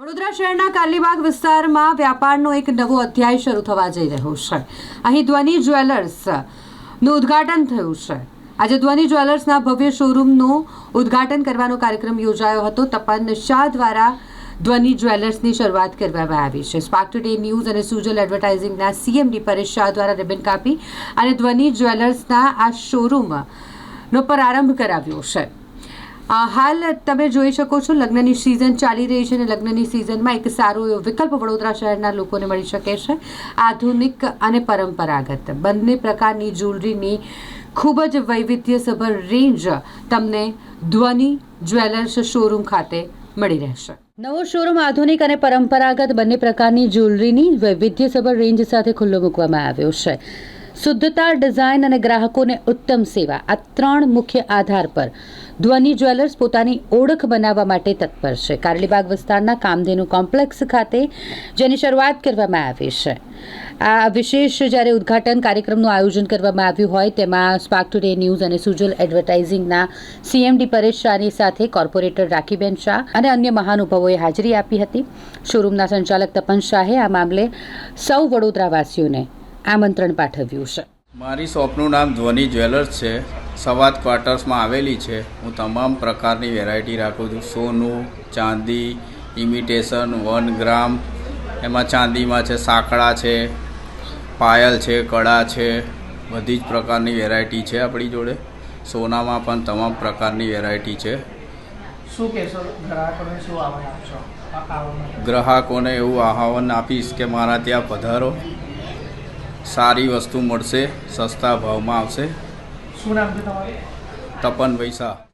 વડોદરા શહેરના કાલીબાગ વિસ્તારમાં વ્યાપારનો એક નવો અધ્યાય શરૂ થવા જઈ રહ્યો છે. અહીં ધ્વનિ જ્વેલર્સનું ઉદ્ઘાટન થયું છે. આજે ધ્વનિ જ્વેલર્સના ભવ્ય શોરૂમનું ઉદ્ઘાટન કરવાનો કાર્યક્રમ યોજાયો હતો. તપન શાહ દ્વારા ધ્વનિ જ્વેલર્સની શરૂઆત કરવામાં આવી છે. સ્પાર્ક ટુડે ન્યૂઝ અને સુજલ એડવર્ટાઇઝિંગના સીએમડી પરેશ શાહ દ્વારા રિબન કાપી અને ધ્વનિ જ્વેલર્સના આ શોરૂમનો પ્રારંભ કરાવ્યો છે. હાલ તમે જોઈ શકો છો, લગ્નની સિઝન ચાલી રહી છે અને લગ્નની સિઝનમાં એક સારો એવો વિકલ્પ વડોદરા શહેરના લોકોને મળી શકે છે. આધુનિક અને પરંપરાગત બંને પ્રકારની જ્વેલરીની ખૂબ જ વૈવિધ્યસભર રેન્જ તમને ધ્વનિ જ્વેલર્સ શોરૂમ ખાતે મળી રહેશે. નવો શોરૂમ આધુનિક અને પરંપરાગત બંને પ્રકારની જ્વેલરીની વૈવિધ્યસભર રેન્જ સાથે ખુલ્લો મૂકવામાં આવ્યો છે. શુદ્ધતા, ડિઝાઇન અને ગ્રાહકોને ઉત્તમ સેવા આ ત્રણ મુખ્ય આધાર પર ધ્વનિ જ્વેલર્સ પોતાની ઓળખ બનાવવા માટે તત્પર છે. કારલીબાગ વિસ્તારના કામધેનુ કોમ્પ્લેક્સ ખાતે જેની શરૂઆત કરવામાં આવી છે. આ વિશેષ જ્યારે ઉદ્ઘાટન કાર્યક્રમનું આયોજન કરવામાં આવ્યું હોય, તેમાં સ્પાર્ક ટુડે ન્યૂઝ અને સુજલ એડવર્ટાઇઝિંગના સીએમડી પરેશ શાહની સાથે કોર્પોરેટર રાખીબેન શાહ અને અન્ય મહાનુભાવોએ હાજરી આપી હતી. શોરૂમના સંચાલક તપન શાહે આ મામલે સૌ વડોદરાવાસીઓને આમંત્રણ પાઠવ્યું છે. મારી શોપનું નામ ધ્વનિ જ્વેલર્સ છે. સવાદ ક્વાર્ટર્સમાં આવેલી છે. હું તમામ પ્રકારની વેરાયટી રાખું છું. સોનું ચાંદી ઇમિટેશન વન ગ્રામ. એમાં ચાંદીમાં છે સાંકળા છે પાયલ છે કડા છે. બધી જ પ્રકારની વેરાયટી છે આપણી જોડે. સોનામાં પણ તમામ પ્રકારની વેરાયટી છે. શું કહેશો ગ્રાહકોને શું આહવાન આપશો? ગ્રાહકોને એવું આહવાન આપીશ કે મારા ત્યાં પધારો. સારી વસ્તુ મળશે સસ્તા ભાવમાં આવશે. શું નામ છે તમારું? તપન પૈસા